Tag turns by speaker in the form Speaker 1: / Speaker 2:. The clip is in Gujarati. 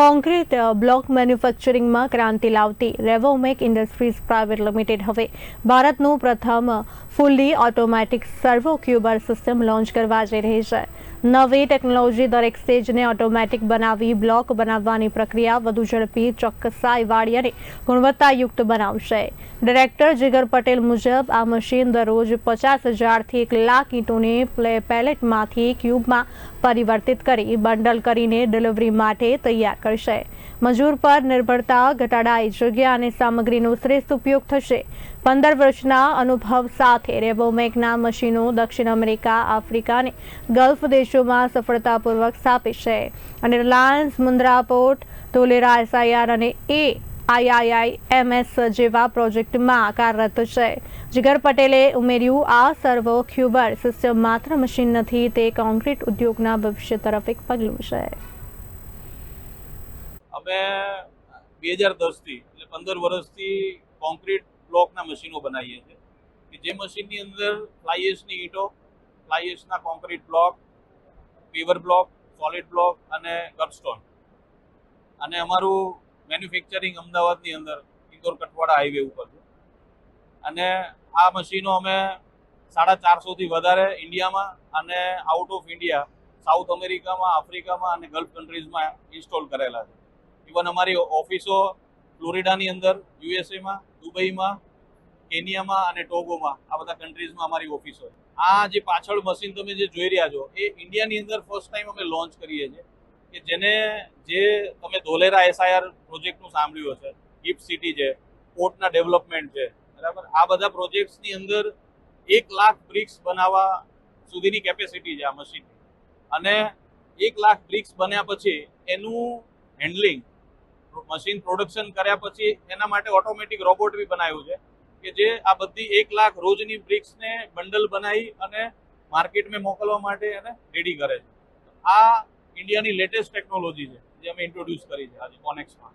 Speaker 1: કોન્ક્રીટ બ્લોક મેન્યુફેક્ચરિંગમાં ક્રાંતિ લાવતી રેવોમેક ઇન્ડસ્ટ્રીઝ પ્રાઇવેટ લિમિટેડ હવે ભારતનું પ્રથમ fully automatic servo cuber system launch કરવા જઈ રહી છે. નવી ટેકનોલોજી દરેક સ્ટેજને ઓટોમેટિક બનાવી, બ્લોક બનાવવાની પ્રક્રિયા વધુ ઝડપી ચોક્કસાઈવાળી અને ગુણવત્તાયુક્ત બનાવશે. ડિરેક્ટર જીગર પટેલ મુજબ, આ મશીન દરરોજ પચાસ હજારથી એક લાખ ઈંટોને પ્લે પેલેટમાંથી ક્યુબમાં પરિવર્તિત કરી, બંડલ કરીને ડિલિવરી માટે તૈયાર કરશે મજૂર પર નિર્ભરતા ઘટાડાઈ જગ્યા અને સામગ્રીનો શ્રેષ્ઠ ઉપયોગ થશે. પંદર વર્ષના અનુભવ સાથે રેબોમેકના મશીનો દક્ષિણ અમેરિકા, આફ્રિકા અને ગલ્ફ દેશોમાં સફળતાપૂર્વક સ્થાપિત છે. અને Reliance, Mundra port, Dholera SIR અને એ આઈઆઈઆઈ એમએસ જેવા પ્રોજેક્ટમાં કાર્યરત છે. જીગર પટેલે ઉમેર્યું, આ સર્વો ક્યુબર સિસ્ટમ માત્ર મશીન નથી, તે કોન્ક્રીટ ઉદ્યોગના ભવિષ્ય તરફ એક પગલું છે.
Speaker 2: અમે બે હજાર દસથી એટલે પંદર વર્ષથી કોન્ક્રીટ બ્લોકના મશીનો બનાવીએ છીએ કે જે મશીનની અંદર ફ્લાયએસની ઈંટો ફ્લાયએસના concrete block paver block solid block અને કર્બસ્ટોન અને અમારું મેન્યુફેક્ચરિંગ અમદાવાદની અંદર ઇન્દોર કટવાડા હાઈવે ઉપર છે. અને આ મશીનો અમે સાડા ચારસોથી વધારે ઇન્ડિયામાં અને આઉટ ઓફ ઇન્ડિયા સાઉથ અમેરિકામાં આફ્રિકામાં અને ગલ્ફ કન્ટ્રીઝમાં ઇન્સ્ટોલ કરેલા છે. ઇવન અમારી ઓફિસો ફ્લોરિડાની અંદર, યુએસએમાં, દુબઈમાં, કેનિયામાં અને ટોગોમાં, આ બધા કન્ટ્રીઝમાં અમારી ઓફિસો આ જે પાછળ મશીન તમે જે જોઈ રહ્યા છો, એ ઇન્ડિયાની અંદર ફર્સ્ટ ટાઈમ અમે લોન્ચ કરીએ છીએ કે જેને જે તમે ધોલેરા એસઆઈઆર પ્રોજેક્ટનું સાંભળ્યું હશે ગિફ્ટ સિટી છે, પોર્ટના ડેવલપમેન્ટ છે, બરાબર? આ બધા પ્રોજેક્ટ્સની અંદર એક લાખ બ્રિક્સ બનાવવા સુધીની કેપેસિટી છે આ મશીનની અને એક લાખ બ્રિક્સ બન્યા પછી એનું હેન્ડલિંગ મશીન પ્રોડક્શન કર્યા પછી એના માટે ઓટોમેટિક રોબોટ બી બનાવ્યું છે કે જે આ બધી એક લાખ રોજની બ્રિક્સને બંડલ બનાવી અને માર્કેટમાં મોકલવા માટે એને રેડી કરે છે. આ ઇન્ડિયાની લેટેસ્ટ ટેકનોલોજી છે, જે અમે ઇન્ટ્રોડ્યુસ કરી છે આજે કોનેક્સમાં